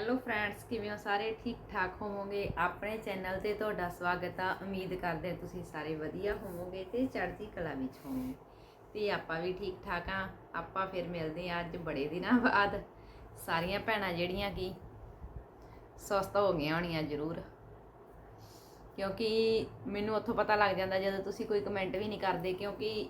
Hello friends ਕਿਵੇਂ ਹੋ? ਸਾਰੇ ਠੀਕ ਠਾਕ ਹੋਵੋਗੇ? ਆਪਣੇ ਚੈਨਲ ਤੇ ਤੁਹਾਡਾ ਸਵਾਗਤ ਆ। ਉਮੀਦ ਕਰਦੇ ਤੁਸੀਂ ਸਾਰੇ ਵਧੀਆ ਹੋਵੋਗੇ ਤੇ ਚੜ੍ਹਦੀ ਕਲਾ ਵਿੱਚ ਹੋਵੋਗੇ। ਤੇ ਆਪਾਂ ਵੀ ਠੀਕ ਠਾਕ ਆ। ਆਪਾਂ ਫਿਰ ਮਿਲਦੇ ਆ ਅੱਜ ਬੜੇ ਦਿਨਾਂ ਬਾਅਦ। ਸਾਰੀਆਂ ਭੈਣਾਂ ਜਿਹੜੀਆਂ ਕਿ ਸਵਸਥ ਹੋ ਗਈਆਂ ਹੋਣੀਆਂ ਜ਼ਰੂਰ। ਕਿਉਂਕਿ ਮੈਨੂੰ ਉੱਥੋਂ ਪਤਾ ਲੱਗ ਜਾਂਦਾ ਜਦੋਂ ਤੁਸੀਂ ਕੋਈ ਕਮੈਂਟ ਵੀ ਨਹੀਂ ਕਰਦੇ, ਕਿਉਂਕਿ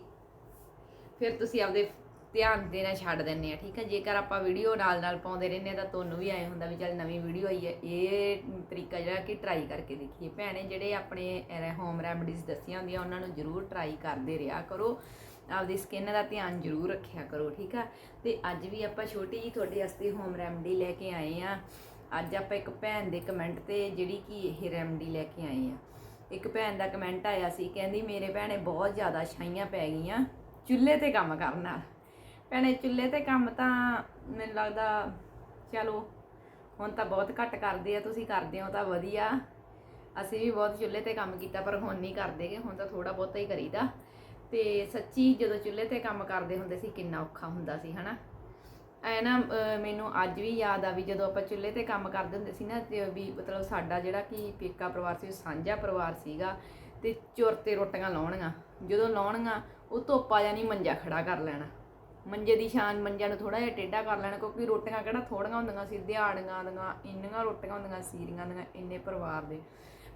ਫਿਰ ਤੁਸੀਂ ਆਪਦੇ ਧਿਆਨ ਦੇਣਾ ਛੱਡ ਦਿੰਦੇ ਆ, ਠੀਕ ਹੈ ਜੇਕਰ ਆਪਾਂ ਵੀਡੀਓ ਨਾਲ ਨਾਲ ਪਾਉਂਦੇ ਰਹਿੰਦੇ ਹਾਂ ਤਾਂ ਤੁਹਾਨੂੰ ਵੀ ਐ ਹੁੰਦਾ ਵੀ ਚੱਲ ਨਵੀਂ ਵੀਡੀਓ ਆਈ ਹੈ ਇਹ ਤਰੀਕਾ ਜਿਹੜਾ ਕਿ ਟਰਾਈ ਕਰਕੇ ਦੇਖੀਏ। ਭੈਣੇ, ਜਿਹੜੇ ਆਪਣੇ ਹੋਮ ਰੈਮਡੀਜ਼ ਦੱਸੀਆਂ ਹੁੰਦੀਆਂ, ਉਹਨਾਂ ਨੂੰ ਜ਼ਰੂਰ ਟਰਾਈ ਕਰਦੇ ਰਿਹਾ ਕਰੋ। ਆਪਦੀ ਸਕਿਨ ਦਾ ਧਿਆਨ ਜ਼ਰੂਰ ਰੱਖਿਆ ਕਰੋ, ਠੀਕ ਆ? ਤੇ ਅੱਜ ਵੀ ਆਪਾਂ ਛੋਟੀ ਜੀ ਤੁਹਾਡੇ ਵਾਸਤੇ ਹੋਮ ਰੈਮਡੀ ਲੈ ਕੇ ਆਏ ਆ। ਅੱਜ ਆਪਾਂ ਇੱਕ ਭੈਣ ਦੇ ਕਮੈਂਟ ਤੇ ਜਿਹੜੀ ਕਿ ਇਹ ਰੈਮਡੀ ਲੈ ਕੇ ਆਏ ਆ। ਇੱਕ ਭੈਣ ਦਾ ਕਮੈਂਟ ਆਇਆ ਸੀ, ਕਹਿੰਦੀ, ਮੇਰੇ ਭੈਣੇ ਬਹੁਤ ਜ਼ਿਆਦਾ ਛਾਈਆਂ ਪੈ ਗਈਆਂ, ਚੁੱਲ੍ਹੇ ਤੇ ਕੰਮ ਕਰਨ ਨਾਲ। ਭੈਣੇ, ਚੁੱਲ੍ਹੇ ਤੇ ਕੰਮ ਤਾਂ ਮੈਨੂੰ ਲੱਗਦਾ ਚਲੋ, ਹੁਣ ਤਾਂ ਬਹੁਤ ਘੱਟ ਕਰਦੇ ਆ, ਤੁਸੀਂ ਕਰਦੇ ਹੋ ਤਾਂ ਵਧੀਆ। ਅਸੀਂ ਵੀ ਬਹੁਤ ਚੁੱਲ੍ਹੇ ਤੇ ਕੰਮ ਕੀਤਾ, ਪਰ ਹੁਣ ਨਹੀਂ ਕਰਦੇਗੇ ਹੁਣ ਤਾਂ ਥੋੜਾ ਬਹੁਤਾ ਹੀ ਕਰੀਦਾ। ਤੇ ਸੱਚੀ ਜਦੋਂ ਚੁੱਲ੍ਹੇ ਤੇ ਕੰਮ ਕਰਦੇ ਹੁੰਦੇ ਸੀ, ਕਿੰਨਾ ਔਖਾ ਹੁੰਦਾ ਸੀ, ਹਨਾ? ਐ ਨਾ ਮੈਨੂੰ ਅੱਜ ਵੀ ਯਾਦ ਆ ਵੀ ਜਦੋਂ ਆਪਾਂ ਚੁੱਲ੍ਹੇ ਤੇ ਕੰਮ ਕਰਦੇ ਹੁੰਦੇ ਸੀ ਨਾ ਵੀ ਮਤਲਬ ਸਾਡਾ ਜਿਹੜਾ ਕਿ ਪੇਕਾ ਪਰਿਵਾਰ ਸੀ, ਉਹ ਸਾਂਝਾ ਪਰਿਵਾਰ ਸੀਗਾ, ਤੇ ਚੁਰ ਤੇ ਰੋਟੀਆਂ ਲਾਉਣੀਆਂ। ਜਦੋਂ ਲਾਉਣੀਆਂ, ਉਹ ਧੋਪਾ ਜਾਨੀ ਮੰਜਾ ਖੜਾ ਕਰ ਲੈਣਾ। ਮੰਜੇ ਦੀ ਸ਼ਾਨ ਮੰਜਿਆਂ ਨੂੰ ਥੋੜਾ ਜਿਹਾ ਟੇਢਾ ਕਰ ਲੈਣਾ, ਕਿਉਂਕਿ ਰੋਟੀਆਂ ਕਿਹੜਾ ਥੋੜੀਆਂ ਹੁੰਦੀਆਂ ਸੀ, ਦਿਹਾੜੀਆਂ ਦੀਆਂ, ਇੰਨੀਆਂ ਰੋਟੀਆਂ ਹੁੰਦੀਆਂ, ਸੀਰੀਆਂ ਦੀਆਂ, ਇੰਨੇ ਪਰਿਵਾਰ ਦੇ।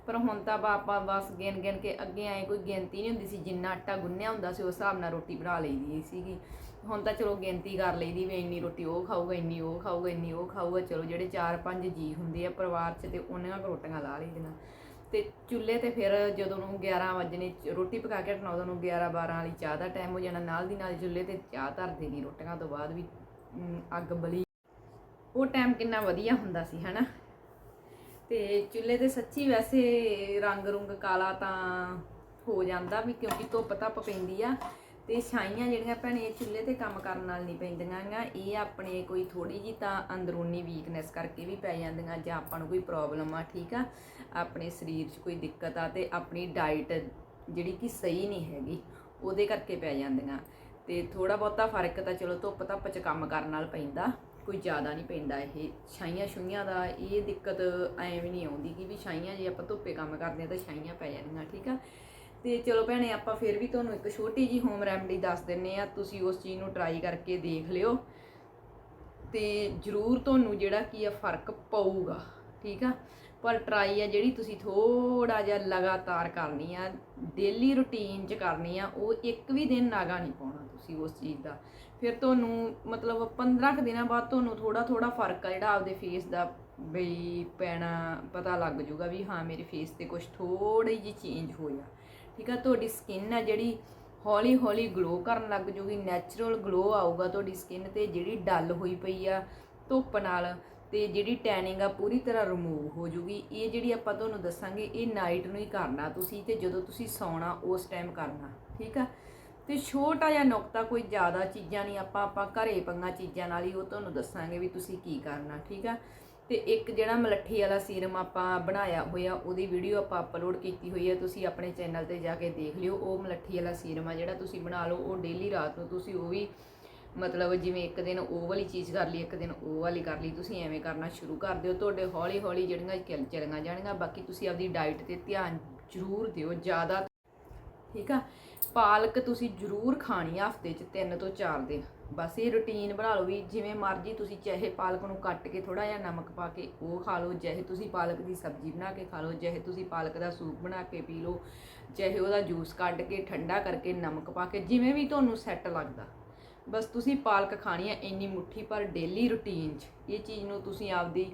ਪਰ ਹੁਣ ਤਾਂ ਬਾ ਆਪਾਂ ਬਸ ਗਿਣ ਗਿਣ ਕੇ ਅੱਗੇ ਆਏ, ਕੋਈ ਗਿਣਤੀ ਨਹੀਂ ਹੁੰਦੀ ਸੀ, ਜਿੰਨਾ ਆਟਾ ਗੁੰਨਿਆ ਹੁੰਦਾ ਸੀ, ਉਸ ਹਿਸਾਬ ਨਾਲ ਰੋਟੀ ਬਣਾ ਲਈਦੀ ਸੀਗੀ। ਹੁਣ ਤਾਂ ਚਲੋ ਗਿਣਤੀ ਕਰ ਲਈਦੀ ਵੀ ਇੰਨੀ ਰੋਟੀ ਉਹ ਖਾਊਗਾ, ਇੰਨੀ ਉਹ ਖਾਊਗਾ, ਇੰਨੀ ਉਹ ਖਾਊਗਾ, ਚਲੋ ਜਿਹੜੇ 4-5 ਜੀ ਹੁੰਦੇ ਆ ਪਰਿਵਾਰ 'ਚ ਤੇ ਉਹਨਾਂ ਕੁ ਰੋਟੀਆਂ ਲਾ ਲਈਦੀਆਂ ਤੇ ਚੁੱਲ੍ਹੇ ਤੇ ਫਿਰ ਜਦੋਂ ਨੂੰ 11 ਵਜੇ ਰੋਟੀ ਪਕਾ ਕੇ ਹਟਣਾ ਉਦੋਂ ਨੂੰ 11 12 ਵਾਲੀ ਚਾਹ ਦਾ ਟਾਈਮ ਹੋ ਜਾਣਾ। ਨਾਲ ਦੀ ਨਾਲ ਚੁੱਲ੍ਹੇ ਤੇ ਚਾਹ ਧਰ ਦੇਣੀ ਰੋਟੀਆਂ ਤੋਂ ਬਾਅਦ ਵੀ ਅੱਗ ਬਲੀ। ਉਹ ਟਾਈਮ ਕਿੰਨਾ ਵਧੀਆ ਹੁੰਦਾ ਸੀ, ਹਨਾ? ਤੇ ਚੁੱਲ੍ਹੇ ਤੇ ਸੱਚੀ ਵੈਸੇ ਰੰਗ ਰੁੰਗ ਕਾਲਾ ਤਾਂ ਹੋ ਜਾਂਦਾ ਵੀ ਕਿਉਂਕਿ ਧੁੱਪ ਧੱਪ ਪੈਂਦੀ ਆ। ਤੇ ਛਾਈਆਂ ਜਿਹੜੀਆਂ ਭੈਣੇ ਚੁੱਲ੍ਹੇ ਤੇ ਕੰਮ ਕਰਨ ਨਾਲ ਨਹੀਂ ਪੈਂਦੀਆਂ ਗਾ, ਇਹ ਆਪਣੇ ਕੋਈ ਥੋੜੀ ਜੀ ਤਾਂ ਅੰਦਰੂਨੀ ਵੀਕਨੈਸ ਕਰਕੇ ਵੀ ਪੈ ਜਾਂਦੀਆਂ ਜਾਂ ਆਪਾਂ ਨੂੰ ਕੋਈ ਪ੍ਰੋਬਲਮ ਆ, ਠੀਕ ਆ? ਆਪਣੇ ਸਰੀਰ 'ਚ ਕੋਈ ਦਿੱਕਤ ਆ ਤੇ ਆਪਣੀ ਡਾਈਟ ਜਿਹੜੀ ਕਿ ਸਹੀ ਨਹੀਂ ਹੈਗੀ, ਉਹਦੇ ਕਰਕੇ ਪੈ ਜਾਂਦੀਆਂ। ਤੇ ਥੋੜਾ ਬਹੁਤਾ ਫ਼ਰਕ ਤਾਂ ਚਲੋ ਧੁੱਪ ਧੱਪ 'ਚ ਕੰਮ ਕਰਨ ਨਾਲ ਪੈਂਦਾ, ਕੋਈ ਜ਼ਿਆਦਾ ਨਹੀਂ ਪੈਂਦਾ ਇਹ। ਛਾਈਆਂ ਛੁਈਆਂ ਦਾ ਇਹ ਦਿੱਕਤ ਐਵੇਂ ਨਹੀਂ ਆਉਂਦੀ ਕਿ ਵੀ ਛਾਈਆਂ ਜੇ ਆਪਾਂ ਧੁੱਪੇ ਕੰਮ ਕਰਦੇ ਆ ਤਾਂ ਛਾਈਆਂ ਪੈ ਜਾਂਦੀਆਂ, ਠੀਕ ਆ? ਤੇ ਚਲੋ ਭੈਣੇ, ਆਪਾਂ ਫਿਰ ਵੀ ਤੁਹਾਨੂੰ ਇੱਕ ਛੋਟੀ ਜੀ ਹੋਮ ਰੈਮਡੀ ਦੱਸ ਦਿੰਨੇ ਆ। ਤੁਸੀਂ ਉਸ ਚੀਜ਼ ਨੂੰ ਟਰਾਈ ਕਰਕੇ ਦੇਖ ਲਿਓ ਤੇ ਜ਼ਰੂਰ ਤੁਹਾਨੂੰ ਜਿਹੜਾ ਕੀ ਆ ਫ਼ਰਕ ਪਊਗਾ, ਠੀਕ ਆ? ਪਰ ਟਰਾਈ ਆ ਜਿਹੜੀ ਤੁਸੀਂ ਥੋੜਾ ਜਿਹਾ ਲਗਾਤਾਰ ਕਰਨੀ ਆ ਡੇਲੀ ਰੁਟੀਨ 'ਚ ਕਰਨੀ ਆ, ਉਹ ਇੱਕ ਵੀ ਦਿਨ ਨਾਗਾ ਨਹੀਂ ਪਾਉਣਾ ਤੁਸੀਂ ਉਸ ਚੀਜ਼ ਦਾ। ਫਿਰ ਤੁਹਾਨੂੰ ਮਤਲਬ 15 ਕੁ ਦਿਨਾਂ ਬਾਅਦ ਤੁਹਾਨੂੰ ਥੋੜਾ ਥੋੜਾ ਫ਼ਰਕ ਆ ਜਿਹੜਾ ਆਪਦੇ ਫੇਸ ਦਾ ਬਈ ਪੈਣਾ ਪਤਾ ਲੱਗ ਜੂਗਾ ਵੀ ਹਾਂ, ਮੇਰੇ ਫੇਸ ਤੇ ਕੁਝ ਥੋੜੀ ਜਿਹੀ ਚੇਂਜ ਹੋਇਆ ਠੀਕ ਆ, ਤੁਹਾਡੀ ਸਕਿਨ ਆ ਜਿਹੜੀ ਹੌਲੀ ਹੌਲੀ ਗਲੋ ਕਰਨ ਲੱਗ ਜੂਗੀ ਨੈਚੁਰਲ ਗਲੋ ਆਊਗਾ ਤੁਹਾਡੀ ਸਕਿਨ ਤੇ, ਜਿਹੜੀ ਡੱਲ ਹੋਈ ਪਈ ਆ ਧੁੱਪ ਨਾਲ ਤੇ ਜਿਹੜੀ ਟੈਨਿੰਗ ਆ ਪੂਰੀ ਤਰ੍ਹਾਂ ਰਿਮੂਵ ਹੋ ਜੂਗੀ। ਇਹ ਜਿਹੜੀ ਆਪਾਂ ਤੁਹਾਨੂੰ ਦੱਸਾਂਗੇ, ਇਹ ਨਾਈਟ ਨੂੰ ਹੀ ਕਰਨਾ ਤੁਸੀਂ ਤੇ ਜਦੋਂ ਤੁਸੀਂ ਸੌਣਾ ਉਸ ਟਾਈਮ ਕਰਨਾ, ਠੀਕ ਆ? ਤੇ ਛੋਟਾ ਜਿਹਾ ਨੁਕਤਾ, ਕੋਈ ਜ਼ਿਆਦਾ ਚੀਜ਼ਾਂ ਨਹੀਂ ਆਪਾਂ ਆਪਾਂ ਘਰੇ ਪੰਗਾ ਚੀਜ਼ਾਂ ਨਾਲ ਹੀ ਉਹ ਤੁਹਾਨੂੰ ਦੱਸਾਂਗੇ ਵੀ ਤੁਸੀਂ ਕੀ ਕਰਨਾ, ਠੀਕ ਆ? ਤੇ ਇੱਕ ਜਿਹੜਾ ਮਲੱਠੀ ਵਾਲਾ ਸੀਰਮ ਆਪਾਂ ਬਣਾਇਆ ਹੋਇਆ, ਉਹਦੀ ਵੀਡੀਓ ਆਪਾਂ ਅਪਲੋਡ ਕੀਤੀ ਹੋਈ ਹੈ, ਤੁਸੀਂ ਆਪਣੇ ਚੈਨਲ ਤੇ ਜਾ ਕੇ ਦੇਖ ਲਿਓ। ਉਹ ਮਲੱਠੀ ਵਾਲਾ ਸੀਰਮ ਆ ਜਿਹੜਾ ਤੁਸੀਂ ਬਣਾ ਲਓ, ਉਹ ਡੇਲੀ ਰਾਤ ਨੂੰ ਤੁਸੀਂ ਉਹ ਵੀ ਮਤਲਬ ਜਿਵੇਂ ਇੱਕ ਦਿਨ ਉਹ ਵਾਲੀ ਚੀਜ਼ ਕਰ ਲਈ, ਇੱਕ ਦਿਨ ਉਹ ਵਾਲੀ ਕਰ ਲਈ, ਤੁਸੀਂ ਐਵੇਂ ਕਰਨਾ ਸ਼ੁਰੂ ਕਰ ਦਿਓ। ਤੁਹਾਡੇ ਹੌਲੀ ਹੌਲੀ ਜਿਹੜੀਆਂ ਕਿਲ ਚਲੀਆਂ ਜਾਣਗੀਆਂ, ਬਾਕੀ ਤੁਸੀਂ ਆਪਦੀ ਡਾਈਟ ਤੇ ਧਿਆਨ ਜ਼ਰੂਰ ਦਿਓ ਜ਼ਿਆਦਾ। ਠੀਕ ਆ? ਪਾਲਕ ਤੁਸੀਂ ਜ਼ਰੂਰ ਖਾਣੀ ਆ ਹਫ਼ਤੇ 'ਚ 3 ਤੋਂ 4 ਦਿਨ। ਬਸ ਇਹ ਰੁਟੀਨ ਬਣਾ ਲਓ ਵੀ ਜਿਵੇਂ ਮਰਜ਼ੀ ਤੁਸੀਂ ਚਾਹੇ ਪਾਲਕ ਨੂੰ ਕੱਟ ਕੇ ਥੋੜਾ ਜਿਹਾ ਨਮਕ ਪਾ ਕੇ ਉਹ ਖਾ ਲਓ, ਚਾਹੇ ਤੁਸੀਂ ਪਾਲਕ ਦੀ ਸਬਜ਼ੀ ਬਣਾ ਕੇ ਖਾ ਲਓ, ਚਾਹੇ ਤੁਸੀਂ ਪਾਲਕ ਦਾ ਸੂਪ ਬਣਾ ਕੇ ਪੀ ਲਓ, ਚਾਹੇ ਉਹਦਾ ਜੂਸ ਕੱਢ ਕੇ ਠੰਡਾ ਕਰਕੇ ਨਮਕ ਪਾ ਕੇ ਜਿਵੇਂ ਵੀ ਤੁਹਾਨੂੰ ਸੈੱਟ ਲੱਗਦਾ। ਬਸ ਤੁਸੀਂ ਪਾਲਕ ਖਾਣੀ ਹੈ ਇੰਨੀ ਮੁੱਠੀ ਪਰ ਡੇਲੀ ਰੁਟੀਨ 'ਚ। ਇਹ ਚੀਜ਼ ਨੂੰ ਤੁਸੀਂ ਆਪਦੀ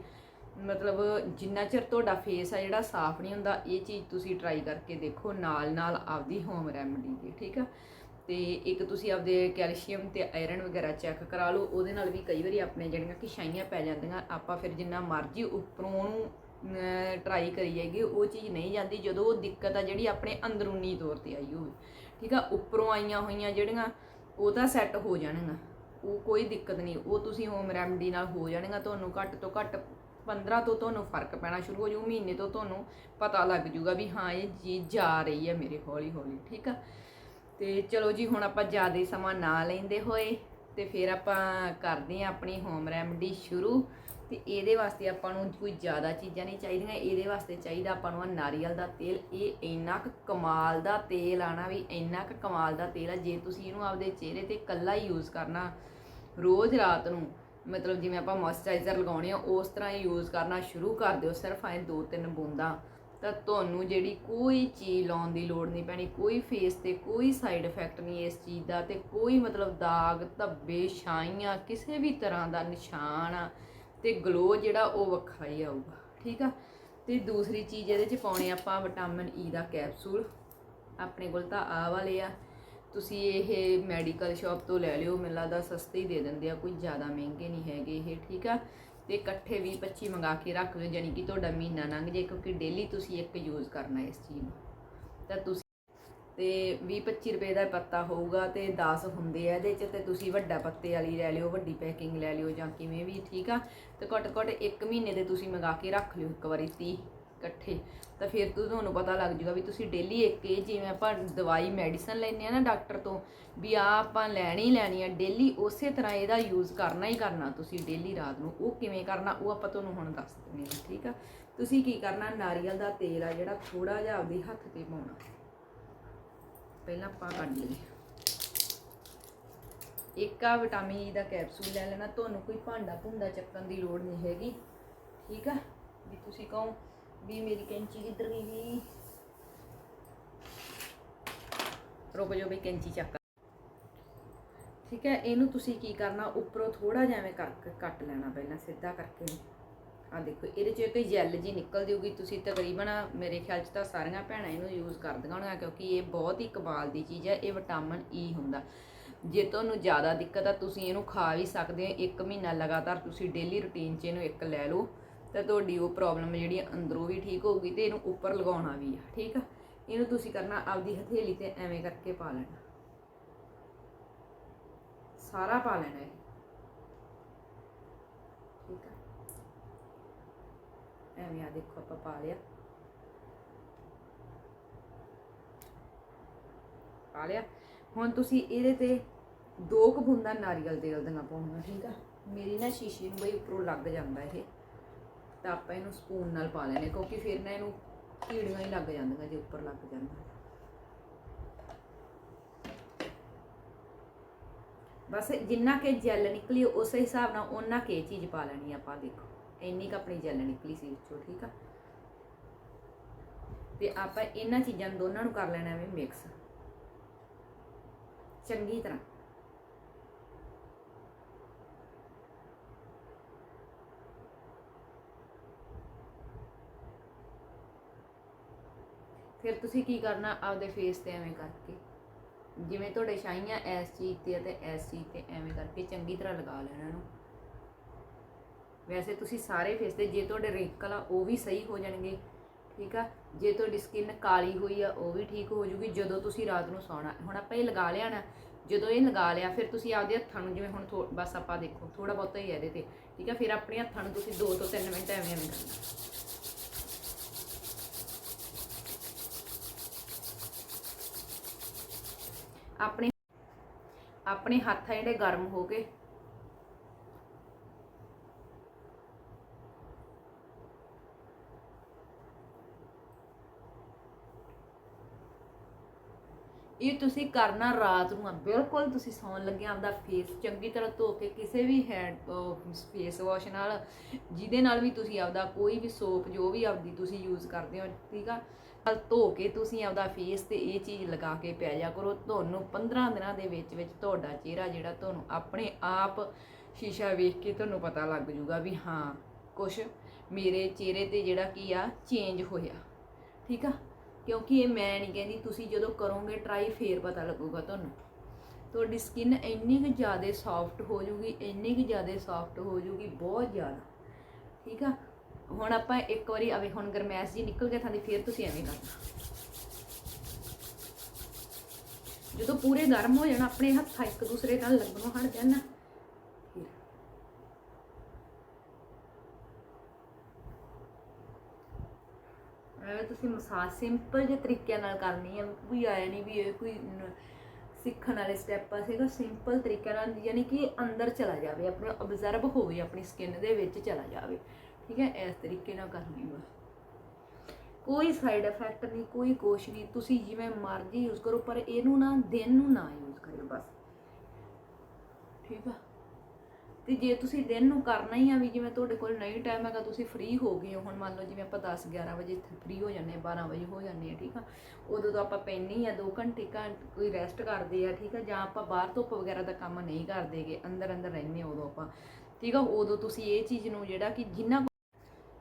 ਮਤਲਬ ਜਿੰਨਾ ਚਿਰ ਤੁਹਾਡਾ ਫੇਸ ਆ ਜਿਹੜਾ ਸਾਫ਼ ਨਹੀਂ ਹੁੰਦਾ, ਇਹ ਚੀਜ਼ ਤੁਸੀਂ ਟਰਾਈ ਕਰਕੇ ਦੇਖੋ ਨਾਲ ਨਾਲ ਆਪਦੀ ਹੋਮ ਰੈਮਡੀ ਦੀ, ਠੀਕ ਆ? ਤੇ ਇੱਕ ਤੁਸੀਂ ਆਪਦੇ ਕੈਲਸ਼ੀਅਮ ਤੇ ਆਇਰਨ ਵਗੈਰਾ ਚੈੱਕ ਕਰਾ ਲਓ, ਉਹਦੇ ਨਾਲ ਵੀ ਕਈ ਵਾਰੀ ਆਪਣੇ ਜਿਹੜੀਆਂ ਕਿ ਛਾਈਆਂ ਪੈ ਜਾਂਦੀਆਂ, ਆਪਾਂ ਫਿਰ ਜਿੰਨਾ ਮਰਜ਼ੀ ਉੱਪਰੋਂ ਨੂੰ ਟਰਾਈ ਕਰੀ ਜਾਈਏ, ਉਹ ਚੀਜ਼ ਨਹੀਂ ਜਾਂਦੀ ਜਦੋਂ ਉਹ ਦਿੱਕਤ ਆ ਜਿਹੜੀ ਆਪਣੇ ਅੰਦਰੂਨੀ ਤੌਰ ਤੇ ਆਈ ਹੋਵੇ। ਠੀਕ ਆ? ਉੱਪਰੋਂ ਆਈਆਂ ਹੋਈਆਂ ਜਿਹੜੀਆਂ, ਉਹ ਤਾਂ ਸੈੱਟ ਹੋ ਜਾਣਗੀਆਂ। ਉਹ ਕੋਈ ਦਿੱਕਤ ਨਹੀਂ, ਉਹ ਤੁਸੀਂ ਹੋਮ ਰੈਮਡੀ ਨਾਲ ਹੋ ਜਾਣਗੀਆਂ, ਤੁਹਾਨੂੰ ਘੱਟ ਤੋਂ ਘੱਟ 15 ਤੋਂ ਤੁਹਾਨੂੰ ਫ਼ਰਕ ਪੈਣਾ ਸ਼ੁਰੂ ਹੋ ਜਾਊ, ਮਹੀਨੇ ਤੋਂ ਤੁਹਾਨੂੰ ਪਤਾ ਲੱਗ ਜੂਗਾ ਵੀ ਹਾਂ, ਇਹ ਚੀਜ਼ ਜਾ ਰਹੀ ਹੈ ਮੇਰੇ ਹੌਲੀ ਹੌਲੀ ਠੀਕ ਆ? ਤੇ ਚਲੋ ਜੀ, ਹੁਣ ਆਪਾਂ ਜ਼ਿਆਦਾ ਸਮਾਂ ਨਾ ਲੈਂਦੇ ਹੋਏ ਤੇ ਫਿਰ ਆਪਾਂ ਕਰਦੇ ਹਾਂ ਆਪਣੀ ਹੋਮ ਰੈਮਡੀ ਸ਼ੁਰੂ। ਤੇ ਇਹਦੇ ਵਾਸਤੇ ਆਪਾਂ ਨੂੰ ਕੋਈ ਜ਼ਿਆਦਾ ਚੀਜ਼ਾਂ ਨਹੀਂ ਚਾਹੀਦੀਆਂ। ਇਹਦੇ ਵਾਸਤੇ ਚਾਹੀਦਾ ਆਪਾਂ ਨੂੰ ਆਹ ਨਾਰੀਅਲ ਦਾ ਤੇਲ। ਇਹ ਇੰਨਾ ਕੁ ਕਮਾਲ ਦਾ ਤੇਲ ਆਣਾ ਵੀ ਇੰਨਾ ਕੁ ਕਮਾਲ ਦਾ ਤੇਲ ਆ, ਜੇ ਤੁਸੀਂ ਇਹਨੂੰ ਆਪਦੇ ਚਿਹਰੇ ਤੇ ਕੱਲਾ ਹੀ ਯੂਜ਼ ਕਰਨਾ ਰੋਜ਼ ਰਾਤ ਨੂੰ, ਮਤਲਬ ਜਿਵੇਂ ਆਪਾਂ ਮੋਇਸਚਰਾਈਜ਼ਰ ਲਗਾਉਣੇ ਆ, ਉਸ ਤਰ੍ਹਾਂ ਹੀ ਯੂਜ਼ ਕਰਨਾ ਸ਼ੁਰੂ ਕਰ ਦਿਓ। ਸਿਰਫ ਐ ਦੋ ਤਿੰਨ ਬੂੰਦਾਂ। ਤਾਂ ਤੁਹਾਨੂੰ ਜਿਹੜੀ ਕੋਈ ਚੀਜ਼ ਲਾਉਣ ਦੀ ਲੋੜ ਨਹੀਂ ਪੈਣੀ, ਕੋਈ ਫੇਸ ਤੇ ਕੋਈ ਸਾਈਡ ਇਫੈਕਟ ਨਹੀਂ ਇਸ ਚੀਜ਼ ਦਾ ਤੇ ਕੋਈ ਮਤਲਬ ਦਾਗ, ਧੱਬੇ, ਛਾਈਆਂ, ਕਿਸੇ ਵੀ ਤਰ੍ਹਾਂ ਦਾ ਨਿਸ਼ਾਨ ਆ ਤੇ ਗਲੋ ਜਿਹੜਾ ਉਹ ਵੱਖਰਾ ਹੀ ਆਊਗਾ, ਠੀਕ ਆ? ਤੇ ਦੂਸਰੀ ਚੀਜ਼ ਇਹਦੇ ਚ ਪਾਉਣੇ ਆਪਾਂ ਵਿਟਾਮਿਨ ਈ e ਦਾ ਕੈਪਸੂਲ ਆਪਣੇ ਕੋਲ ਤਾਂ ਆ ਵਾਲੇ ਆ। ਤੁਸੀਂ ਇਹ ਮੈਡੀਕਲ ਸ਼ਾਪ ਤੋਂ ਲੈ ਲਿਓ, ਮੈਨੂੰ ਲੱਗਦਾ ਸਸਤੇ ਹੀ ਦੇ ਦਿੰਦੇ ਆ, ਕੋਈ ਜ਼ਿਆਦਾ ਮਹਿੰਗੇ ਨਹੀਂ ਹੈਗੇ ਇਹ, ਠੀਕ ਆ? ਤੇ ਇਕੱਠੇ 20 25 ਮੰਗਾ ਕੇ ਰੱਖ ਲਿਓ ਜਾਨੀ ਕਿ ਤੁਹਾਡਾ ਮਹੀਨਾ ਲੰਘ ਜੇ ਕਿਉਂਕਿ ਡੇਲੀ ਤੁਸੀਂ ਇੱਕ ਯੂਜ਼ ਕਰਨਾ ਇਸ ਚੀਜ਼ ਨੂੰ। ਤਾਂ ਤੁਸੀਂ ਤੇ 20 25 ਰੁਪਏ ਦਾ ਪੱਤਾ ਹੋਊਗਾ ਤੇ 10 ਹੁੰਦੇ ਆ ਇਹਦੇ ਚ, ਤੇ ਤੁਸੀਂ ਵੱਡਾ ਪੱਤੇ ਵਾਲੀ ਲੈ ਲਿਓ, ਵੱਡੀ ਪੈਕਿੰਗ ਲੈ ਲਿਓ ਜਾਂ ਕਿਵੇਂ ਵੀ, ਠੀਕ ਆ? ਤੇ ਘੱਟ ਘੱਟ 1 ਮਹੀਨੇ ਦੇ ਤੁਸੀਂ ਮੰਗਾ ਕੇ ਰੱਖ ਲਿਓ, ਇੱਕ ਵਾਰੀ 30 ਇਕੱਠੇ, ਤਾਂ ਫਿਰ ਤੁ- ਤੁਹਾਨੂੰ ਪਤਾ ਲੱਗ ਜੂਗਾ ਵੀ ਤੁਸੀਂ ਡੇਲੀ ਇੱਕ ਇਹ ਜਿਵੇਂ ਆਪਾਂ ਦਵਾਈ ਮੈਡੀਸਨ ਲੈਂਦੇ ਆ ਨਾ ਡਾਕਟਰ ਤੋਂ, ਵੀ ਆ ਆਪਾਂ ਲੈਣੀ ਲੈਣੀ ਆ ਡੇਲੀ ਉਸੇ ਤਰ੍ਹਾਂ ਇਹਦਾ ਯੂਜ਼ ਕਰਨਾ ਹੀ ਕਰਨਾ ਤੁਸੀਂ ਡੇਲੀ ਰਾਤ ਨੂੰ, ਉਹ ਕਿਵੇਂ ਕਰਨਾ ਉਹ ਆਪਾਂ ਤੁਹਾਨੂੰ ਹੁਣ ਦੱਸ ਦਿੰਦੇ ਹਾਂ, ਠੀਕ ਆ? ਤੁਸੀਂ ਕੀ ਕਰਨਾ, ਨਾਰੀਅਲ ਦਾ ਤੇਲ ਆ ਜਿਹੜਾ ਥੋੜਾ ਜਿਹਾ ਆਪਦੇ ਹੱਥ ਤੇ ਪਾਉਣਾ। ਪਹਿਲਾਂ ਆਪਾਂ ਕੱਢ ਲਈਏ। ਇੱਕ ਆ ਵਿਟਾਮਿਨ ਈ e ਦਾ ਕੈਪਸੂਲ ਲੈ ਲੈਣਾ, ਤੁਹਾਨੂੰ ਕੋਈ ਭਾਂਡਾ ਭੁੰਡਾ ਚੱਕਣ ਦੀ ਲੋੜ ਨਹੀਂ ਹੈਗੀ, ਠੀਕ ਆ? ਵੀ ਤੁਸੀਂ ਕਹੋ ਵੀ ਮੇਰੀ ਕੈਂਚੀ ਕਿੱਧਰ ਗਈ ਰੁਕ ਜਾਓ ਵੀ ਕੈਂਚੀ ਚੱਕ। ਠੀਕ ਹੈ, ਇਹਨੂੰ ਤੁਸੀਂ ਕੀ ਕਰਨਾ, ਉੱਪਰੋਂ ਥੋੜਾ ਜਿਹਾ ਐਵੇਂ ਕਰਕੇ ਕੱਟ ਲੈਣਾ ਪਹਿਲਾਂ, ਸਿੱਧਾ ਕਰਕੇ। ਆ ਦੇਖੋ, ਇਹਦੇ 'ਚੋਂ ਇੱਕ ਜੈਲ ਜੀ ਨਿਕਲ ਜੂਗੀ ਤੁਸੀਂ ਤਕਰੀਬਨ ਮੇਰੇ ਖਿਆਲ ਚ ਤਾਂ ਸਾਰੀਆਂ ਭੈਣਾਂ ਇਹਨੂੰ ਯੂਜ਼ ਕਰਦੀਆਂ ਹੋਣਗੀਆਂ, ਕਿਉਂਕਿ ਇਹ ਬਹੁਤ ਹੀ ਕਮਾਲ ਦੀ ਚੀਜ਼ ਹੈ, ਇਹ ਵਿਟਾਮਿਨ ਈ e ਹੁੰਦਾ। ਜੇ ਤੁਹਾਨੂੰ ਜ਼ਿਆਦਾ ਦਿੱਕਤ ਆ, ਤੁਸੀਂ ਇਹਨੂੰ ਖਾ ਵੀ ਸਕਦੇ ਹੋ। ਇੱਕ ਮਹੀਨਾ ਲਗਾਤਾਰ ਤੁਸੀਂ ਡੇਲੀ ਰੁਟੀਨ 'ਚ ਇਹਨੂੰ ਇੱਕ ਲੈ ਲਓ। ਤਾਂ ਤੁਹਾਡੀ ਉਹ ਪ੍ਰੋਬਲਮ ਜਿਹੜੀ ਆ ਅੰਦਰੋਂ ਵੀ ਠੀਕ ਹੋਊਗੀ ਤੇ ਇਹਨੂੰ ਉੱਪਰ ਲਗਾਉਣਾ ਵੀ ਆ, ਠੀਕ ਆ? ਇਹਨੂੰ ਤੁਸੀਂ ਕਰਨਾ ਆਪਦੀ ਹਥੇਲੀ ਤੇ ਐਵੇਂ ਕਰਕੇ ਪਾ ਲੈਣਾ। ਸਾਰਾ ਪਾ ਲੈਣਾ ਇਹ। ਠੀਕ ਆ? ਐਵੇਂ ਆ ਦੇਖੋ ਆਪਾਂ ਪਾ ਲਿਆ। ਪਾ ਲਿਆ। ਹੁਣ ਤੁਸੀਂ ਇਹਦੇ ਤੇ ਦੋ ਕੁ ਬੂੰਦਾਂ ਨਾਰੀਅਲ ਤੇਲ ਦੀਆਂ ਪਾਉਣੀਆਂ, ਠੀਕ ਆ? ਮੇਰੀ ਨਾ ਸ਼ੀਸ਼ੇ ਨੂੰ ਬਈ ਉੱਪਰੋਂ ਲੱਗ ਜਾਂਦਾ ਇਹ। ਤਾਂ ਆਪਾਂ ਇਹਨੂੰ ਸਪੂਨ ਨਾਲ ਪਾ ਲੈਣੇ ਕਿਉਂਕਿ ਫਿਰ ਨਾ ਇਹਨੂੰ ਕੀੜੀਆਂ ਹੀ ਲੱਗ ਜਾਂਦੀਆਂ ਜੇ ਉੱਪਰ ਲੱਗ ਜਾਂਦਾ ਬਸ ਜਿੰਨਾ ਕਿ ਜੈਲ ਨਿਕਲੀ ਉਸੇ ਹਿਸਾਬ ਨਾਲ ਉਹਨਾਂ ਕੇ ਚੀਜ਼ ਪਾ ਲੈਣੀ ਆਪਾਂ, ਦੇਖੋ। ਇੰਨੀ ਕ ਆਪਣੀ ਜੈਲ ਨਿਕਲੀ ਸੀ ਵਿੱਚੋਂ, ਠੀਕ ਆ? ਤੇ ਆਪਾਂ ਇਹਨਾਂ ਚੀਜ਼ਾਂ ਦੋਨਾਂ ਨੂੰ ਕਰ ਲੈਣਾ ਐਵੇਂ ਮਿਕਸ ਚੰਗੀ ਤਰ੍ਹਾਂ। ਫਿਰ ਤੁਸੀਂ ਕੀ ਕਰਨਾ ਆਪਦੇ ਫੇਸ ਤੇ ਐਵੇਂ ਕਰਕੇ? ਜਿਵੇਂ ਤੁਹਾਡੇ ਛਾਈਆਂ ਐਸ ਚੀਜ਼ ਤੇ ਆ ਤੇ ਐਸ ਚੀਜ਼ ਤੇ ਐਵੇਂ ਕਰਕੇ ਚੰਗੀ ਤਰ੍ਹਾਂ ਲਗਾ ਲੈਣਾ ਇਹਨੂੰ। ਵੈਸੇ ਤੁਸੀਂ ਸਾਰੇ ਫੇਸ ਤੇ, ਜੇ ਤੁਹਾਡੇ ਰਿੰਕਲ ਆ, ਉਹ ਵੀ ਸਹੀ ਹੋ ਜਾਣਗੇ, ਠੀਕ ਆ? ਜੇ ਤੁਹਾਡੀ ਸਕਿਨ ਕਾਲੀ ਹੋਈ ਆ, ਉਹ ਵੀ ਠੀਕ ਹੋ ਜੂਗੀ, ਜਦੋਂ ਤੁਸੀਂ ਰਾਤ ਨੂੰ ਸੌਣਾ। ਹੁਣ ਆਪਾਂ ਇਹ ਲਗਾ ਲਿਆ ਨਾ, ਜਦੋਂ ਇਹ ਲਗਾ ਲਿਆ, ਫਿਰ ਤੁਸੀਂ ਆਪਦੇ ਹੱਥਾਂ ਨੂੰ, ਜਿਵੇਂ ਹੁਣ ਥੋ- ਬਸ ਆਪਾਂ ਦੇਖੋ ਥੋੜਾ ਬਹੁਤਾ ਹੀ ਹੈ ਇਹਦੇ ਤੇ, ਠੀਕ ਆ? ਫਿਰ ਆਪਣੇ ਹੱਥਾਂ ਨੂੰ ਤੁਸੀਂ 2 ਤੋਂ 3 ਮਿੰਟ ਐਵੇਂ ਐਵੇਂ ਕਰਨਾ। ਆਪਣੇ ਆਪਣੇ ਹੱਥ ਆ ਜਿਹੜੇ ਗਰਮ ਹੋ ਕੇ ਇਹ ਤੁਸੀਂ ਕਰਨਾ ਰਾਤ ਨੂੰ ਆ, ਬਿਲਕੁਲ ਤੁਸੀਂ ਸੌਣ ਲੱਗੇ ਆਪਦਾ ਫੇਸ ਚੰਗੀ ਤਰ੍ਹਾਂ ਧੋ ਕੇ ਕਿਸੇ ਵੀ ਹੈਂਡ ਫੇਸ ਵਾਸ਼ ਨਾਲ, ਜਿਹਦੇ ਨਾਲ ਵੀ ਤੁਸੀਂ ਆਪਦਾ ਕੋਈ ਵੀ ਸੋਪ ਜੋ ਵੀ ਆਪਦੀ ਤੁਸੀਂ ਯੂਜ਼ ਕਰਦੇ ਹੋ, ਠੀਕ ਆ? ਨਾਲ ਧੋ ਕੇ ਤੁਸੀਂ ਆਪਦਾ ਫੇਸ ਤੇ ਇਹ ਚੀਜ਼ ਲਗਾ ਕੇ ਪੈ ਜਾ ਕਰੋ। ਤੁਹਾਨੂੰ 15 ਦਿਨਾਂ ਦੇ ਵਿੱਚ ਵਿੱਚ ਤੁਹਾਡਾ ਚਿਹਰਾ ਜਿਹੜਾ ਤੁਹਾਨੂੰ ਆਪਣੇ ਆਪ ਸ਼ੀਸ਼ਾ ਵੇਖ ਕੇ ਤੁਹਾਨੂੰ ਪਤਾ ਲੱਗ ਜੂਗਾ ਵੀ ਹਾਂ, ਕੁਛ ਮੇਰੇ ਚਿਹਰੇ ਤੇ ਜਿਹੜਾ ਕੀ ਆ ਚੇਂਜ ਹੋਇਆ। ਠੀਕ ਆ? ਕਿਉਂਕਿ ਇਹ ਮੈਂ ਨਹੀਂ ਕਹਿੰਦੀ, ਤੁਸੀਂ ਜਦੋਂ ਕਰੋਗੇ ਟਰਾਈ ਫੇਰ ਪਤਾ ਲੱਗੂਗਾ ਤੁਹਾਨੂੰ। ਤੁਹਾਡੀ ਸਕਿਨ ਇੰਨੀ ਕੁ ਜ਼ਿਆਦਾ ਸੌਫਟ ਹੋ ਜੂਗੀ, ਇੰਨੀ ਕੁ ਜ਼ਿਆਦਾ ਸੌਫਟ ਹੋ ਜੂਗੀ, ਬਹੁਤ ਜ਼ਿਆਦਾ। ਠੀਕ ਆ? ਹੁਣ ਆਪਾਂ ਇੱਕ ਵਾਰੀ ਆਵੇ, ਹੁਣ ਗਰਮੈਸ਼ ਜੀ ਨਿਕਲ ਗਿਆ ਥਾਂ ਦੀ, ਫੇਰ ਤੁਸੀਂ ਐਵੇਂ ਕਰਨਾ। ਜਦੋਂ ਪੂਰੇ ਗਰਮ ਹੋ ਜਾਣਾ, ਆਪਣੇ ਹੱਥ ਇੱਕ ਦੂਸਰੇ ਨਾਲ ਲੱਗਣੋਂ ਹਟ ਜਾਣਾ। ਫਿਰ ਐਵੇਂ ਤੁਸੀਂ ਮਸਾਜ ਸਿੰਪਲ ਜਿਹੇ ਤਰੀਕਿਆਂ ਨਾਲ ਕਰਨੀ ਹੈ ਕੋਈ ਆਇਆ ਨਹੀਂ ਵੀ ਇਹ ਕੋਈ ਸਿੱਖਣ ਵਾਲੇ ਸਟੈਪ ਆ ਸੀਗਾ ਸਿੰਪਲ ਤਰੀਕੇ ਨਾਲ, ਯਾਨੀ ਕਿ ਅੰਦਰ ਚਲਾ ਜਾਵੇ, ਆਪਣਾ ਅਬਜ਼ਰਵ ਹੋਵੇ, ਆਪਣੀ ਸਕਿਨ ਦੇ ਵਿੱਚ ਚਲਾ ਜਾਵੇ। ਠੀਕ ਹੈ, ਇਸ ਤਰੀਕੇ ਨਾਲ ਕਰਨੀ ਵਾ। ਕੋਈ ਸਾਈਡ ਇਫੈਕਟ ਨਹੀਂ, ਕੋਈ ਕੁਛ ਨਹੀਂ, ਤੁਸੀਂ ਜਿਵੇਂ ਮਰਜ਼ੀ ਯੂਜ਼ ਕਰੋ, ਪਰ ਇਹਨੂੰ ਨਾ, ਦਿਨ ਨੂੰ ਨਾ ਯੂਜ਼ ਕਰਿਓ ਬਸ। ਠੀਕ ਆ? ਤੇ ਜੇ ਤੁਸੀਂ ਦਿਨ ਨੂੰ ਕਰਨਾ ਹੀ ਆ ਵੀ ਜਿਵੇਂ ਤੁਹਾਡੇ ਕੋਲ ਨਹੀਂ ਟਾਈਮ ਹੈਗਾ, ਤੁਸੀਂ ਫ੍ਰੀ ਹੋ ਗਏ ਹੋ। ਹੁਣ ਮੰਨ ਲਓ ਜਿਵੇਂ ਆਪਾਂ 10 11 ਵਜੇ ਫ੍ਰੀ ਹੋ ਜਾਂਦੇ ਆ 12 ਵਜੇ ਹੋ ਜਾਂਦੇ ਆ ਠੀਕ ਆ? ਉਦੋਂ ਤਾਂ ਆਪਾਂ ਪੈਂਦੇ ਹੀ ਆ 2 ਘੰਟੇ ਘੰਟ ਕੋਈ ਰੈਸਟ ਕਰਦੇ ਆ, ਠੀਕ ਆ? ਜਾਂ ਆਪਾਂ ਬਾਹਰ ਧੁੱਪ ਵਗੈਰਾ ਦਾ ਕੰਮ ਨਹੀਂ ਕਰਦੇਗੇ ਅੰਦਰ ਅੰਦਰ ਰਹਿੰਦੇ ਉਦੋਂ ਆਪਾਂ। ਠੀਕ ਆ? ਉਦੋਂ ਤੁਸੀਂ ਇਹ ਚੀਜ਼ ਨੂੰ ਜਿਹੜਾ ਕਿ ਜਿੰਨਾ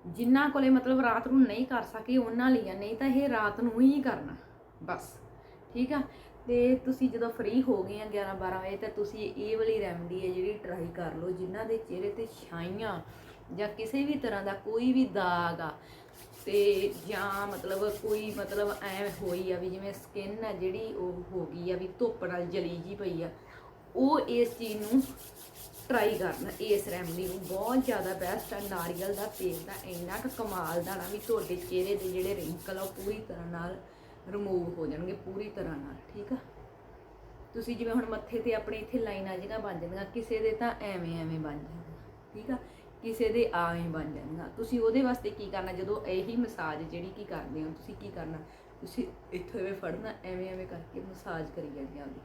ਜਿਨ੍ਹਾਂ ਕੋਲੇ ਮਤਲਬ ਰਾਤ ਨੂੰ ਨਹੀਂ ਕਰ ਸਕੇ ਉਹਨਾਂ ਲਈ ਆ, ਨਹੀਂ ਤਾਂ ਇਹ ਰਾਤ ਨੂੰ ਹੀ ਕਰਨਾ, ਬਸ। ਠੀਕ ਆ? ਤੇ ਤੁਸੀਂ ਜਦੋਂ ਫ੍ਰੀ ਹੋ ਗਏ ਆ 11 12 ਵਜੇ, ਤਾਂ ਤੁਸੀਂ ਇਹ ਵਾਲੀ ਰੈਮਡੀ ਹੈ ਜਿਹੜੀ ਟਰਾਈ ਕਰ ਲਓ, ਜਿਨ੍ਹਾਂ ਦੇ ਚਿਹਰੇ ਤੇ ਛਾਈਆਂ ਜਾਂ ਕਿਸੇ ਵੀ ਤਰ੍ਹਾਂ ਦਾ ਕੋਈ ਵੀ ਦਾਗ ਆ, ਤੇ ਜਾਂ ਮਤਲਬ ਕੋਈ ਮਤਲਬ ਐ ਹੋਈ ਆ ਵੀ ਜਿਵੇਂ ਸਕਿਨ ਆ ਜਿਹੜੀ ਉਹ ਹੋ ਗਈ ਆ, ਵੀ ਧੁੱਪ ਨਾਲ ਜਲੀ ਜੀ ਪਈ ਆ, ਉਹ ਇਸ ਚੀਜ਼ ਨੂੰ ਟਰਾਈ ਕਰਨਾ। ਇਸ ਰੈਮਡੀ ਨੂੰ ਬਹੁਤ ਜ਼ਿਆਦਾ ਬੈਸਟ ਆ, ਨਾਰੀਅਲ ਦਾ ਤੇਲ ਦਾ, ਇੰਨਾ ਕੁ ਕਮਾਲ ਦਾ ਨਾ ਵੀ ਤੁਹਾਡੇ ਚਿਹਰੇ ਦੇ ਜਿਹੜੇ ਰਿੰਕਲ ਆ ਉਹ ਪੂਰੀ ਤਰ੍ਹਾਂ ਨਾਲ ਰਿਮੂਵ ਹੋ ਜਾਣਗੇ, ਪੂਰੀ ਤਰ੍ਹਾਂ ਨਾਲ, ਠੀਕ ਆ? ਤੁਸੀਂ ਜਿਵੇਂ ਹੁਣ ਮੱਥੇ ਤੇ ਆਪਣੇ ਇੱਥੇ ਲਾਈਨਾਂ ਜਿਹੀਆਂ ਬਣ ਜਾਂਦੀਆਂ, ਕਿਸੇ ਦੇ ਤਾਂ ਐਵੇਂ ਐਵੇਂ ਬਣ ਜਾਂਦੀਆਂ, ਠੀਕ ਆ? ਕਿਸੇ ਦੇ ਆਵੇਂ ਬਣ ਜਾਂਦੀਆਂ। ਤੁਸੀਂ ਉਹਦੇ ਵਾਸਤੇ ਕੀ ਕਰਨਾ, ਜਦੋਂ ਇਹੀ ਮਸਾਜ ਜਿਹੜੀ ਕੀ ਕਰਦੇ ਹੋ, ਤੁਸੀਂ ਕੀ ਕਰਨਾ? ਤੁਸੀਂ ਇੱਥੋਂ ਐਵੇਂ ਫੜਨਾ, ਐਵੇਂ ਐਵੇਂ ਕਰਕੇ ਮਸਾਜ ਕਰੀ ਜਾਂਦੇ ਆਂਦੀ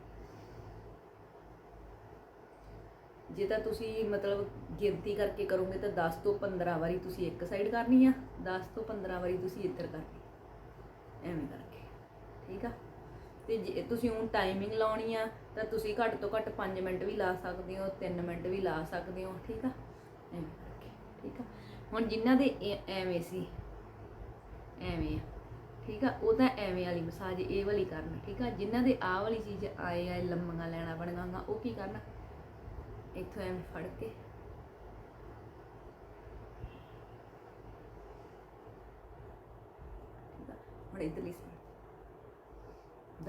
ਜੇ ਤਾਂ ਤੁਸੀਂ ਮਤਲਬ ਗਿਣਤੀ ਕਰਕੇ ਕਰੋਗੇ ਤਾਂ 10 ਤੋਂ 15 ਵਾਰੀ ਤੁਸੀਂ ਇੱਕ ਸਾਈਡ ਕਰਨੀ ਆ 10 ਤੋਂ 15 ਵਾਰੀ ਤੁਸੀਂ ਇੱਧਰ ਕਰਨੀ। ਐਵੇਂ ਕਰਕੇ, ਠੀਕ ਆ? ਤੇ ਜੇ ਤੁਸੀਂ ਹੁਣ ਟਾਈਮਿੰਗ ਲਾਉਣੀ ਆ, ਤਾਂ ਤੁਸੀਂ ਘੱਟ ਤੋਂ ਘੱਟ 5 ਮਿੰਟ ਵੀ ਲਾ ਸਕਦੇ ਹੋ 3 ਮਿੰਟ ਵੀ ਲਾ ਸਕਦੇ ਹੋ, ਠੀਕ ਆ? ਐਵੇਂ ਕਰਕੇ, ਠੀਕ ਆ? ਹੁਣ ਜਿਨ੍ਹਾਂ ਦੇ ਐ- ਐਵੇਂ ਸੀ, ਐਵੇਂ ਆ, ਠੀਕ ਆ? ਉਹ ਤਾਂ ਐਵੇਂ ਵਾਲੀ ਮਸਾਜ, ਇਹ ਵਾਲੀ ਕਰਨਾ, ਠੀਕ ਆ? ਜਿਨ੍ਹਾਂ ਦੇ ਆਹ ਵਾਲੀ ਚੀਜ਼ ਆਏ ਆ ਲੰਮੀਆਂ ਲੈਣਾ ਬਣਾਗਾ ਉਹ ਕੀ ਕਰਨਾ? ਇੱਥੋਂ ਐਵੇਂ ਫੜ ਕੇ। ਠੀਕ ਆ? ਹੁਣ ਇਧਰਲੀ ਸਾਈਡ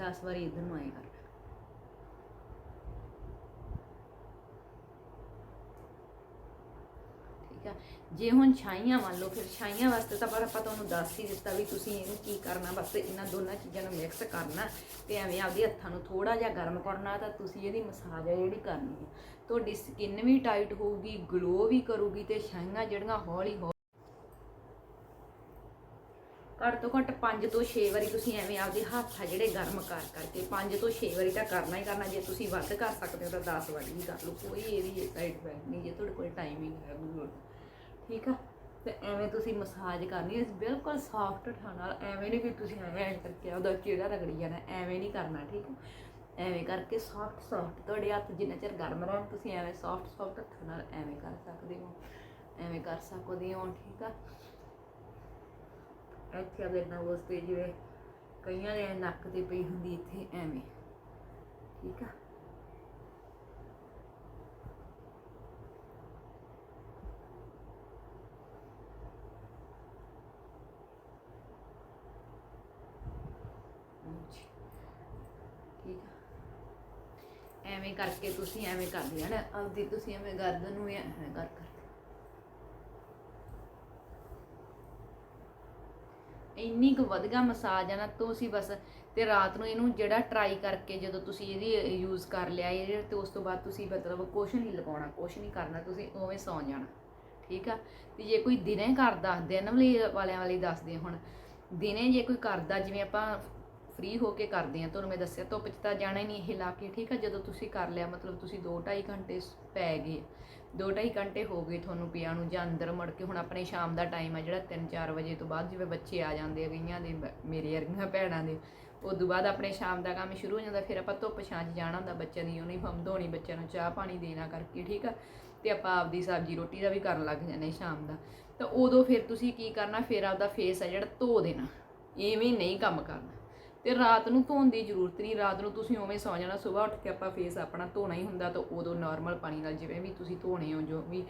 10 ਵਾਰੀ ਇਧਰ ਨੂੰ ਆਏ ਕਰਨਾ ਠੀਕ ਆ ਜੇ ਹੁਣ ਛਾਈਆਂ ਮੰਨ ਲਓ, ਫਿਰ ਛਾਈਆਂ ਵਾਸਤੇ ਤਾਂ ਪਰ ਆਪਾਂ ਤੁਹਾਨੂੰ ਦੱਸ ਹੀ ਦਿੱਤਾ ਵੀ ਤੁਸੀਂ ਇਹਨੂੰ ਕੀ ਕਰਨਾ, ਬਸ ਇਹਨਾਂ ਦੋਨਾਂ ਚੀਜ਼ਾਂ ਨੂੰ ਮਿਕਸ ਕਰਨਾ ਤੇ ਐਵੇਂ ਆਪਦੇ ਹੱਥਾਂ ਨੂੰ ਥੋੜਾ ਜਿਹਾ ਗਰਮ ਕਰਨਾ ਤਾਂ ਤੁਸੀਂ ਇਹਦੀ ਮਸਾਜ ਹੈ ਜਿਹੜੀ ਕਰਨੀ ਹੈ ਤੁਹਾਡੀ ਸਕਿਨ ਵੀ ਟਾਈਟ ਹੋਊਗੀ ਗਲੋ ਵੀ ਕਰੂਗੀ ਤੇ ਛਾਈਆਂ ਜਿਹੜੀਆਂ ਹੌਲੀ ਹੌਲੀ ਘੱਟ ਤੋਂ ਘੱਟ 5 ਤੋਂ 6 ਵਾਰੀ ਤੁਸੀਂ ਐਵੇਂ ਆਪਦੇ ਹੱਥ ਆ ਜਿਹੜੇ ਗਰਮ ਕਰ ਕਰਕੇ 5 ਤੋਂ 6 ਵਾਰੀ ਤਾਂ ਕਰਨਾ ਹੀ ਕਰਨਾ, ਜੇ ਤੁਸੀਂ ਵੱਧ ਕਰ ਸਕਦੇ ਹੋ ਤਾਂ 10 ਵਾਰੀ ਵੀ ਕਰ ਲਓ, ਕੋਈ ਇਹਦੀ ਸਾਈਡ ਇਫੈਕਟ ਨਹੀਂ, ਜੇ ਤੁਹਾਡੇ ਕੋਲ ਟਾਈਮਿੰਗ ਹੈ ਠੀਕ ਆ? ਤੇ ਐਵੇਂ ਤੁਸੀਂ ਮਸਾਜ ਕਰਨੀ ਹੈ ਬਿਲਕੁਲ ਸੌਫਟ ਹੱਥਾਂ ਨਾਲ, ਐਵੇਂ ਨਹੀਂ ਕਿ ਤੁਸੀਂ ਐਵੇਂ ਐਂ ਕਰਕੇ ਉਹਦਾ ਚਿਹਰਾ ਰਗੜੀ ਜਾਣਾ, ਐਵੇਂ ਨਹੀਂ ਕਰਨਾ, ਠੀਕ ਹੈ ਐਵੇਂ ਕਰਕੇ ਸੌਫਟ ਸੌਫਟ ਤੁਹਾਡੇ ਹੱਥ ਜਿੰਨਾ ਚਿਰ ਗਰਮ ਰਹਿਣ, ਤੁਸੀਂ ਐਵੇਂ ਸੌਫਟ ਸੌਫਟ ਹੱਥਾਂ ਨਾਲ ਐਵੇਂ ਕਰ ਸਕਦੇ ਹੋ। ਐਵੇਂ ਕਰ ਸਕਦੇ ਹੋ, ਠੀਕ ਆ? ਇੱਥੇ ਆਪਦੇ ਨੋਜ਼ ਤੇ ਜਿਵੇਂ ਕਈਆਂ ਦੇ ਨੱਕ ਤੇ ਪਈ ਹੁੰਦੀ ਇੱਥੇ, ਐਵੇਂ, ਠੀਕ ਆ ਹਾਂਜੀ। ਠੀਕ ਆ ਐਵੇਂ ਕਰਕੇ ਤੁਸੀਂ ਐਵੇਂ ਕਰ ਲੈਣਾ ਆਪਦੀ ਤੁਸੀਂ ਐਵੇਂ ਗਰਦਨ ਨੂੰ ਐਵੇਂ ਕਰ ਕਰ ਇੰਨੀ ਕੁ ਵਧੀਆ ਮਸਾਜ ਆ ਨਾ ਤੁਸੀਂ ਬਸ ਤੇ ਰਾਤ ਨੂੰ ਇਹਨੂੰ ਜਿਹੜਾ ਟਰਾਈ ਕਰਕੇ ਜਦੋਂ ਤੁਸੀਂ ਇਹਦੀ ਯੂਜ਼ ਕਰ ਲਿਆ ਇਹ, ਤੇ ਉਸ ਤੋਂ ਬਾਅਦ ਤੁਸੀਂ ਮਤਲਬ ਕੁਛ ਨਹੀਂ ਲਗਾਉਣਾ, ਕੁਛ ਨਹੀਂ ਕਰਨਾ, ਤੁਸੀਂ ਉਵੇਂ ਸੌਂ ਜਾਣਾ, ਠੀਕ ਆ? ਤੇ ਜੇ ਕੋਈ ਦਿਨੇ ਕਰਦਾ, ਦਿਨ ਵਾਲੀ ਵਾਲਿਆਂ ਵਾਲੀ ਦੱਸਦੇ ਹੁਣ, ਦਿਨੇ ਜੇ ਕੋਈ ਕਰਦਾ, ਜਿਵੇਂ ਆਪਾਂ ਫ੍ਰੀ ਹੋ ਕੇ ਕਰਦੇ ਆ, ਤੁਹਾਨੂੰ ਮੈਂ ਦੱਸਿਆ ਧੁੱਪ 'ਚ ਤਾਂ ਜਾਣਾ ਹੀ ਨਹੀਂ, ਇਹ ਲਾ ਕੇ, ਠੀਕ ਆ? ਜਦੋਂ ਤੁਸੀਂ ਕਰ ਲਿਆ, ਮਤਲਬ ਤੁਸੀਂ 2-2.5 ਘੰਟੇ ਪੈ ਗਏ 2-2.5 ਘੰਟੇ ਹੋ ਗਏ ਤੁਹਾਨੂੰ ਪਿਆ ਨੂੰ, ਜਾਂ ਅੰਦਰ ਮੁੜ ਕੇ ਹੁਣ ਆਪਣੇ ਸ਼ਾਮ ਦਾ ਟਾਈਮ ਆ ਜਿਹੜਾ 3-4 ਵਜੇ ਤੋਂ ਬਾਅਦ ਜਿਵੇਂ ਬੱਚੇ ਆ ਜਾਂਦੇ ਆ ਗਈਆਂ ਦੇ ਮੇਰੇ ਵਰਗੀਆਂ ਭੈਣਾਂ ਦੇ, ਉਦੋਂ ਬਾਅਦ ਆਪਣੇ ਸ਼ਾਮ ਦਾ ਕੰਮ ਸ਼ੁਰੂ ਹੋ ਜਾਂਦਾ, ਫਿਰ ਆਪਾਂ ਧੁੱਪ ਛਾਂ 'ਚ ਜਾਣਾ ਹੁੰਦਾ ਬੱਚਿਆਂ ਦੀ ਯੂਨੀਫਾਰਮ ਧੋਣੀ ਬੱਚਿਆਂ ਨੂੰ ਚਾਹ ਪਾਣੀ ਦੇਣਾ ਕਰਕੇ, ਠੀਕ ਆ? ਤੇ ਆਪਾਂ ਆਪਦੀ ਸਬਜ਼ੀ ਰੋਟੀ ਦਾ ਵੀ ਕਰਨ ਲੱਗ ਜਾਂਦੇ ਸ਼ਾਮ ਦਾ, ਤਾਂ ਉਦੋਂ ਫਿਰ ਤੁਸੀਂ ਕੀ ਕਰਨਾ, ਫਿਰ ਆਪਦਾ ਫੇਸ ਆ ਜਿਹੜਾ ਧੋ ਦੇਣਾ ਐਵੇਂ ਨਹੀਂ ਕੰਮ ਕਰਨਾ। ਤੇ ਰਾਤ ਨੂੰ ਧੋਣ ਦੀ ਜ਼ਰੂਰਤ ਨਹੀਂ, ਰਾਤ ਨੂੰ ਤੁਸੀਂ ਉਵੇਂ ਸੌ ਜਾਣਾ ਸਵੇਰ ਉੱਠ ਕੇ ਆਪਾਂ ਫੇਸ ਆਪਣਾ ਧੋਣਾ ਹੀ ਹੁੰਦਾ ਤਾਂ ਉਦੋਂ ਨਾਰਮਲ ਪਾਣੀ ਨਾਲ ਜਿਵੇਂ ਵੀ ਤੁਸੀਂ ਧੋਣੇ ਹੋ, ਜੋ ਵੀ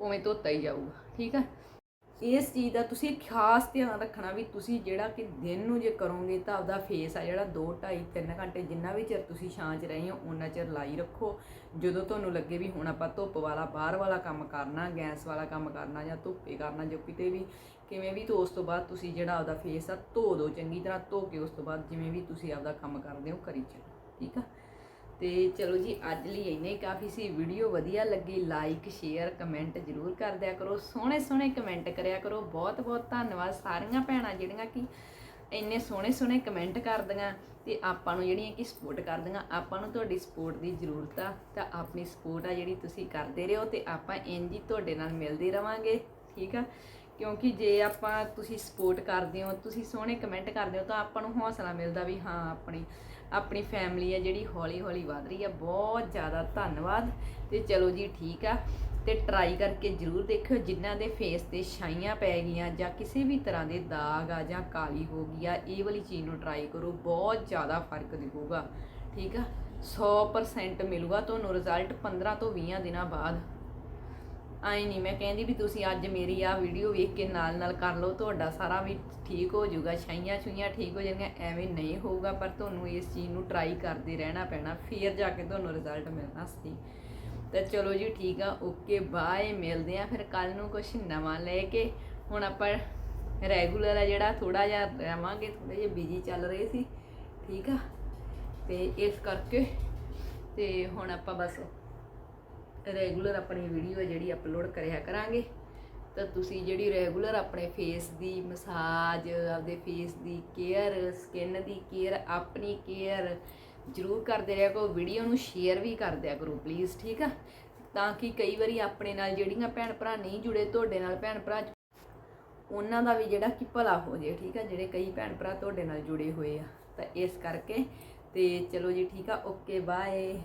ਉਵੇਂ ਧੋਤਾ ਹੀ ਜਾਊਗਾ, ਠੀਕ ਆ? ਇਸ ਚੀਜ਼ ਦਾ ਤੁਸੀਂ ਖਾਸ ਧਿਆਨ ਰੱਖਣਾ ਵੀ ਤੁਸੀਂ ਜਿਹੜਾ ਕਿ ਦਿਨ ਨੂੰ ਜੇ ਕਰੋਗੇ ਤਾਂ ਆਪਦਾ ਫੇਸ ਆ ਜਿਹੜਾ 2 2.5 3 ਘੰਟੇ ਜਿੰਨਾ ਵੀ ਚਿਰ ਤੁਸੀਂ ਛਾਂ 'ਚ ਰਹੇ ਹੋ ਉਹਨਾਂ ਚਿਰ ਲਾਈ ਰੱਖੋ। ਜਦੋਂ ਤੁਹਾਨੂੰ ਲੱਗੇ ਵੀ ਹੁਣ ਆਪਾਂ ਧੁੱਪ ਵਾਲਾ, ਬਾਹਰ ਵਾਲਾ ਕੰਮ ਕਰਨਾ, ਗੈਸ ਵਾਲਾ ਕੰਮ ਕਰਨਾ ਜਾਂ ਧੁੱਪੇ ਕਰਨਾ, ਜੋ ਕਿਤੇ ਵੀ ਕਿਵੇਂ ਵੀ ਤੋਂ ਉਸ ਤੋਂ ਬਾਅਦ ਤੁਸੀਂ ਜਿਹੜਾ ਆਪਦਾ ਫੇਸ ਆ ਧੋ ਦਿਓ ਚੰਗੀ ਤਰ੍ਹਾਂ ਧੋ ਕੇ ਉਸ ਤੋਂ ਬਾਅਦ ਜਿਵੇਂ ਵੀ ਤੁਸੀਂ ਆਪਦਾ ਕੰਮ ਕਰਦੇ ਹੋ ਕਰੀ ਚੱਲੋ, ਠੀਕ ਆ? ਤੇ ਚਲੋ ਜੀ, ਅੱਜ ਲਈ ਇੰਨਾ ਹੀ। ਕਾਫੀ ਸੀ। ਵੀਡੀਓ ਵਧੀਆ ਲੱਗੀ। ਲਾਈਕ ਸ਼ੇਅਰ ਕਮੈਂਟ ਜਰੂਰ ਕਰ ਦਿਆ ਕਰੋ। ਸੋਹਣੇ ਸੋਹਣੇ ਕਮੈਂਟ ਕਰਿਆ ਕਰੋ। ਬਹੁਤ ਬਹੁਤ ਧੰਨਵਾਦ ਸਾਰੀਆਂ ਭੈਣਾਂ ਜਿਹੜੀਆਂ ਕਿ ਇੰਨੇ ਸੋਹਣੇ ਸੋਹਣੇ ਕਮੈਂਟ ਕਰਦੀਆਂ ਤੇ ਆਪਾਂ ਨੂੰ ਜਿਹੜੀਆਂ ਕਿ ਸਪੋਰਟ ਕਰਦੀਆਂ। ਆਪਾਂ ਨੂੰ ਤੁਹਾਡੀ ਸਪੋਰਟ ਦੀ ਜ਼ਰੂਰਤ ਆ। ਤਾਂ ਆਪਣੀ ਸਪੋਰਟ ਆ ਜਿਹੜੀ ਤੁਸੀਂ ਕਰਦੇ ਰਹੋ ਤੇ ਆਪਾਂ ਇੰਜ ਹੀ ਤੁਹਾਡੇ ਨਾਲ ਮਿਲਦੇ ਰਵਾਂਗੇ, ਠੀਕ ਆ? ਕਿਉਂਕਿ ਜੇ ਆਪਾਂ ਤੁਸੀਂ ਸਪੋਰਟ ਕਰਦੇ ਹੋ, ਤੁਸੀਂ ਸੋਹਣੇ ਕਮੈਂਟ ਕਰਦੇ ਹੋ ਤਾਂ ਆਪਾਂ ਨੂੰ ਹੌਸਲਾ ਮਿਲਦਾ ਵੀ ਹਾਂ, ਆਪਣੀ ਆਪਣੀ ਫੈਮਿਲੀ ਹੈ ਜਿਹੜੀ ਹੌਲੀ ਹੌਲੀ ਵਧ ਰਹੀ ਆ। ਬਹੁਤ ਜ਼ਿਆਦਾ ਧੰਨਵਾਦ ਤੇ ਚਲੋ ਜੀ ਠੀਕ ਆ ਤੇ ਟਰਾਈ ਕਰਕੇ ਜਰੂਰ ਦੇਖਿਓ ਜਿਨ੍ਹਾਂ ਦੇ ਫੇਸ ਤੇ ਛਾਈਆਂ ਪੈ ਗਈਆਂ ਜਾਂ ਕਿਸੇ ਵੀ ਤਰ੍ਹਾਂ ਦੇ ਦਾਗ ਆ ਜਾਂ ਕਾਲੀ ਹੋ ਗਈ ਆ, ਇਹ ਵਾਲੀ ਚੀਜ਼ ਨੂੰ ਟਰਾਈ ਕਰੋ, ਬਹੁਤ ਜ਼ਿਆਦਾ ਫ਼ਰਕ ਦਿਖੂਗਾ। ਠੀਕ ਆ? 100% ਮਿਲੂਗਾ ਤੁਹਾਨੂੰ ਰਿਜ਼ਲਟ 15 ਤੋਂ 20 ਦਿਨਾਂ ਬਾਅਦ। ਆਏ ਨਹੀਂ ਮੈਂ ਕਹਿੰਦੀ ਵੀ ਤੁਸੀਂ ਅੱਜ ਮੇਰੀ ਆ ਵੀਡੀਓ ਵੇਖ ਕੇ ਨਾਲ ਨਾਲ ਕਰ ਲਓ, ਤੁਹਾਡਾ ਸਾਰਾ ਵੀ ਠੀਕ ਹੋ ਜਾਊਗਾ, ਛਾਈਆਂ ਛੁਈਆਂ ਠੀਕ ਹੋ ਜਾਣਗੀਆਂ, ਐਵੇਂ ਨਹੀਂ ਹੋਊਗਾ, ਪਰ ਤੁਹਾਨੂੰ ਇਸ ਚੀਜ਼ ਨੂੰ ਟਰਾਈ ਕਰਦੇ ਰਹਿਣਾ ਪੈਣਾ, ਫੇਰ ਜਾ ਕੇ ਤੁਹਾਨੂੰ ਰਿਜ਼ਲਟ ਮਿਲਣਾ ਸੀ। ਤਾਂ ਚਲੋ ਜੀ ਠੀਕ ਆ ਓਕੇ ਬਾਏ ਮਿਲਦੇ ਆ ਫਿਰ ਕੱਲ ਨੂੰ ਕੁਝ ਨਵਾਂ ਲੈ ਕੇ। ਹੁਣ ਆਪਾਂ ਰੈਗੂਲਰ ਆ ਜਿਹੜਾ ਥੋੜਾ ਜਿਹਾ ਰਵਾਂਗੇ ਥੋੜੇ ਜਿਹਾ ਬਿਜ਼ੀ ਚੱਲ ਰਹੇ ਸੀ, ਠੀਕ ਆ? ਤੇ ਇਸ ਕਰਕੇ, ਤੇ ਹੁਣ ਆਪਾਂ ਬਸ ਰੈਗੂਲਰ ਆਪਣੀ ਵੀਡੀਓ ਜਿਹੜੀ ਅਪਲੋਡ ਕਰਿਆ ਕਰਾਂਗੇ। ਤਾਂ ਤੁਸੀਂ ਜਿਹੜੀ ਰੈਗੂਲਰ ਆਪਣੇ ਫੇਸ ਦੀ ਮਸਾਜ ਆਪਦੇ ਫੇਸ ਦੀ ਕੇਅਰ ਸਕਿਨ ਦੀ ਕੇਅਰ ਆਪਣੀ ਕੇਅਰ ਜਰੂਰ ਕਰਦੇ ਰਿਹਾ ਕਰੋ। ਵੀਡੀਓ ਨੂੰ ਸ਼ੇਅਰ ਵੀ ਕਰ ਦਿਆ ਕਰੋ ਪਲੀਜ਼ ਠੀਕ ਆ? ਤਾਂ ਕਿ ਕਈ ਵਾਰੀ ਆਪਣੇ ਨਾਲ ਜਿਹੜੀਆਂ ਭੈਣ ਭਰਾ ਨਹੀਂ ਜੁੜੇ, ਤੁਹਾਡੇ ਨਾਲ ਭੈਣ ਭਰਾ ਉਹਨਾਂ ਦਾ ਵੀ ਜਿਹੜਾ ਕਿ ਭਲਾ ਹੋ ਜੇ, ਠੀਕ ਆ? ਜਿਹੜੇ ਕਈ ਭੈਣ ਭਰਾ ਤੁਹਾਡੇ ਨਾਲ ਜੁੜੇ ਹੋਏ ਆ। ਤਾਂ ਇਸ ਕਰਕੇ ਤੇ ਚਲੋ ਜੀ ਠੀਕ ਆ ਓਕੇ ਬਾਏ